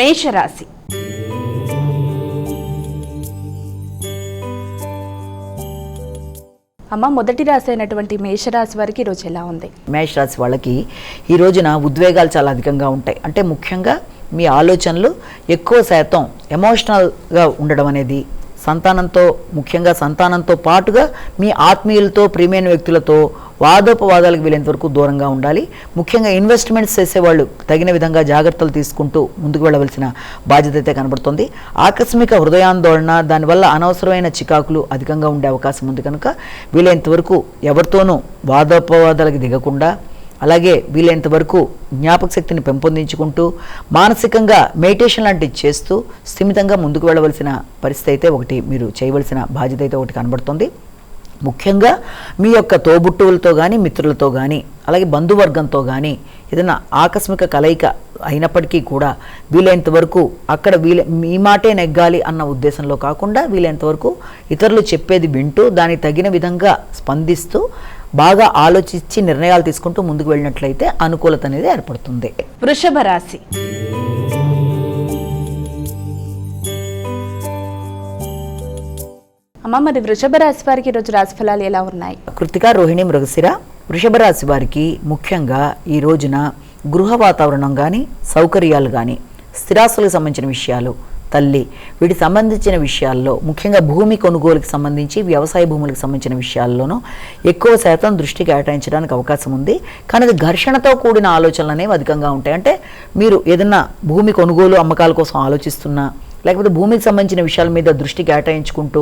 మేషరాశి. అమ్మ మొదటి రాశి అయినటువంటి మేషరాశి వారికి ఈరోజు ఎలా ఉంది? మేష రాశి వాళ్ళకి ఈ రోజున ఉద్వేగాలు చాలా అధికంగా ఉంటాయి. అంటే ముఖ్యంగా మీ ఆలోచనలు ఎక్కువ శాతం ఎమోషనల్గా ఉండడం అనేది సంతానంతో ముఖ్యంగా సంతానంతో పాటుగా మీ ఆత్మీయులతో ప్రియమైన వ్యక్తులతో వాదోపవాదాలకు వీలైనంత వరకు దూరంగా ఉండాలి. ముఖ్యంగా ఇన్వెస్ట్మెంట్స్ చేసేవాళ్ళు తగిన విధంగా జాగ్రత్తలు తీసుకుంటూ ముందుకు వెళ్ళవలసిన బాధ్యత అయితే కనబడుతుంది. ఆకస్మిక హృదయాందోళన దానివల్ల అనవసరమైన చికాకులు అధికంగా ఉండే అవకాశం ఉంది కనుక వీలైనంత వరకు ఎవరితోనూ వాదోపవాదాలకు దిగకుండా అలాగే వీలైనంత వరకు జ్ఞాపక శక్తిని పెంపొందించుకుంటూ మానసికంగా మెడిటేషన్ లాంటివి చేస్తూ స్థిమితంగా ముందుకు వెళ్ళవలసిన పరిస్థితి అయితే ఒకటి మీరు చేయవలసిన బాధ్యత అయితే ఒకటి కనబడుతుంది. ముఖ్యంగా మీ యొక్క తోబుట్టువులతో కానీ మిత్రులతో కానీ అలాగే బంధువర్గంతో కానీ ఏదైనా ఆకస్మిక కలయిక అయినప్పటికీ కూడా వీలైనంత వరకు అక్కడ వీలై మీ మాటే నెగ్గాలి అన్న ఉద్దేశంలో కాకుండా వీలైనంత వరకు ఇతరులు చెప్పేది వింటూ దానికి తగిన విధంగా స్పందిస్తూ బాగా ఆలోచించి నిర్ణయాలు తీసుకుంటూ ముందుకు వెళ్ళినట్లయితే అనుకూలత అనేది ఏర్పడుతుంది. వృషభ రాశి. అమ్మ మరి వృషభ రాశి వారికి ఈరోజు రాశి ఫలాలు ఎలా ఉన్నాయి? కృతిక రోహిణి మృగశిర. వృషభ రాశి వారికి ముఖ్యంగా ఈ రోజున గృహ వాతావరణం కానీ సౌకర్యాలు కానీ స్థిరాస్తులకు సంబంధించిన విషయాలు తల్లి. వీటి సంబంధించిన విషయాల్లో ముఖ్యంగా భూమి కొనుగోలుకి సంబంధించి వ్యవసాయ భూములకు సంబంధించిన విషయాల్లోనూ ఎక్కువ శాతం దృష్టి కేటాయించడానికి అవకాశం ఉంది. కానీ అది ఘర్షణతో కూడిన ఆలోచనలు అనేవి అధికంగా ఉంటాయి. అంటే మీరు ఏదన్నా భూమి కొనుగోలు అమ్మకాల కోసం ఆలోచిస్తున్నా లేకపోతే భూమికి సంబంధించిన విషయాల మీద దృష్టి కేటాయించుకుంటూ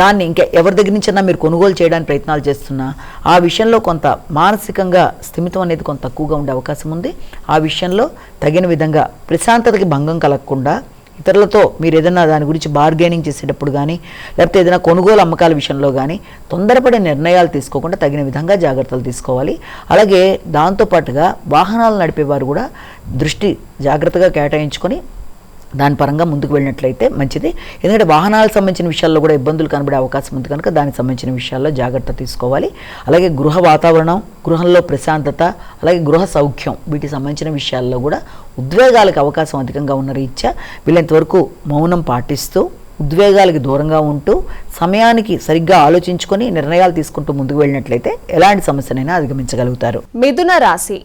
దాన్ని ఇంకా ఎవరి దగ్గర నుంచైనా మీరు కొనుగోలు చేయడానికి ప్రయత్నాలు చేస్తున్నా ఆ విషయంలో కొంత మానసికంగా స్థిమితం అనేది కొంత తక్కువగా ఉండే అవకాశం ఉంది. ఆ విషయంలో తగిన విధంగా ప్రశాంతతకి భంగం కలగకుండా ఇతరులతో మీరు ఏదైనా దాని గురించి బార్గెనింగ్ చేసేటప్పుడు కానీ లేకపోతే ఏదైనా కొనుగోలు అమ్మకాల విషయంలో కానీ తొందరపడే నిర్ణయాలు తీసుకోకుండా తగిన విధంగా జాగ్రత్తలు తీసుకోవాలి. అలాగే దాంతోపాటుగా వాహనాలు నడిపేవారు కూడా దృష్టి జాగ్రత్తగా కేటాయించుకొని దాని పరంగా ముందుకు వెళ్ళినట్లయితే మంచిది. ఎందుకంటే వాహనాలకు సంబంధించిన విషయాల్లో కూడా ఇబ్బందులు కనబడే అవకాశం ఉంది కనుక దానికి సంబంధించిన విషయాల్లో జాగ్రత్త తీసుకోవాలి. అలాగే గృహ వాతావరణం గృహంలో ప్రశాంతత అలాగే గృహ సౌఖ్యం వీటికి సంబంధించిన విషయాల్లో కూడా ఉద్వేగాలకు అవకాశం అధికంగా ఉన్న రీత్యా వీళ్ళంతవరకు మౌనం పాటిస్తూ ఉద్వేగాలకి దూరంగా ఉంటూ సమయానికి సరిగ్గా ఆలోచించుకొని నిర్ణయాలు తీసుకుంటూ ముందుకు వెళ్ళినట్లయితే ఎలాంటి సమస్యనైనా అధిగమించగలుగుతారు. మిథున రాశి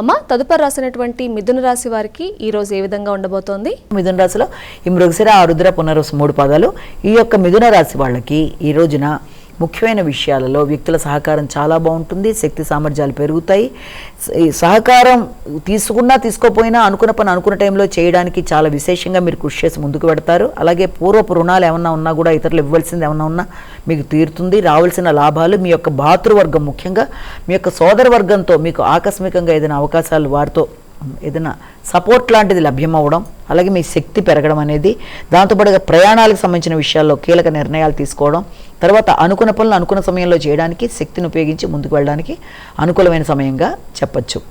అమ్మ తదుపరి రాసినటువంటి మిథున రాశి వారికి ఈ రోజు ఏ విధంగా ఉండబోతోంది? మిథున రాశిలో ఈ మృగశిర ఆరుద్ర పునరుస మూడు పదాలు. ఈ యొక్క మిథున రాశి వాళ్ళకి ఈ రోజున ముఖ్యమైన విషయాలలో వ్యక్తుల సహకారం చాలా బాగుంటుంది శక్తి సామర్థ్యాలు పెరుగుతాయి. ఈ సహకారం తీసుకున్నా తీసుకోపోయినా అనుకున్న పని అనుకున్న టైంలో చేయడానికి చాలా విశేషంగా మీరు కృషి చేసి ముందుకు పెడతారు. అలాగే పూర్వపు రుణాలు ఏమన్నా ఉన్నా కూడా ఇతరులు ఇవ్వాల్సింది ఏమన్నా ఉన్నా మీకు తీరుతుంది. రావాల్సిన లాభాలు మీ యొక్క భాతృవర్గం ముఖ్యంగా మీ యొక్క సోదర వర్గంతో మీకు ఆకస్మికంగా ఏదైనా అవకాశాలు వారితో ఏదైనా సపోర్ట్ లాంటిది లభ్యం అవ్వడం అలాగే మీ శక్తి పెరగడం అనేది దాంతోపాటుగా ప్రయాణాలకు సంబంధించిన విషయాల్లో కీలక నిర్ణయాలు తీసుకోవడం తర్వాత అనుకున్న పనులు అనుకున్న సమయంలో చేయడానికి శక్తిని ఉపయోగించి ముందుకు వెళ్ళడానికి అనుకూలమైన సమయంగా చెప్పచ్చు.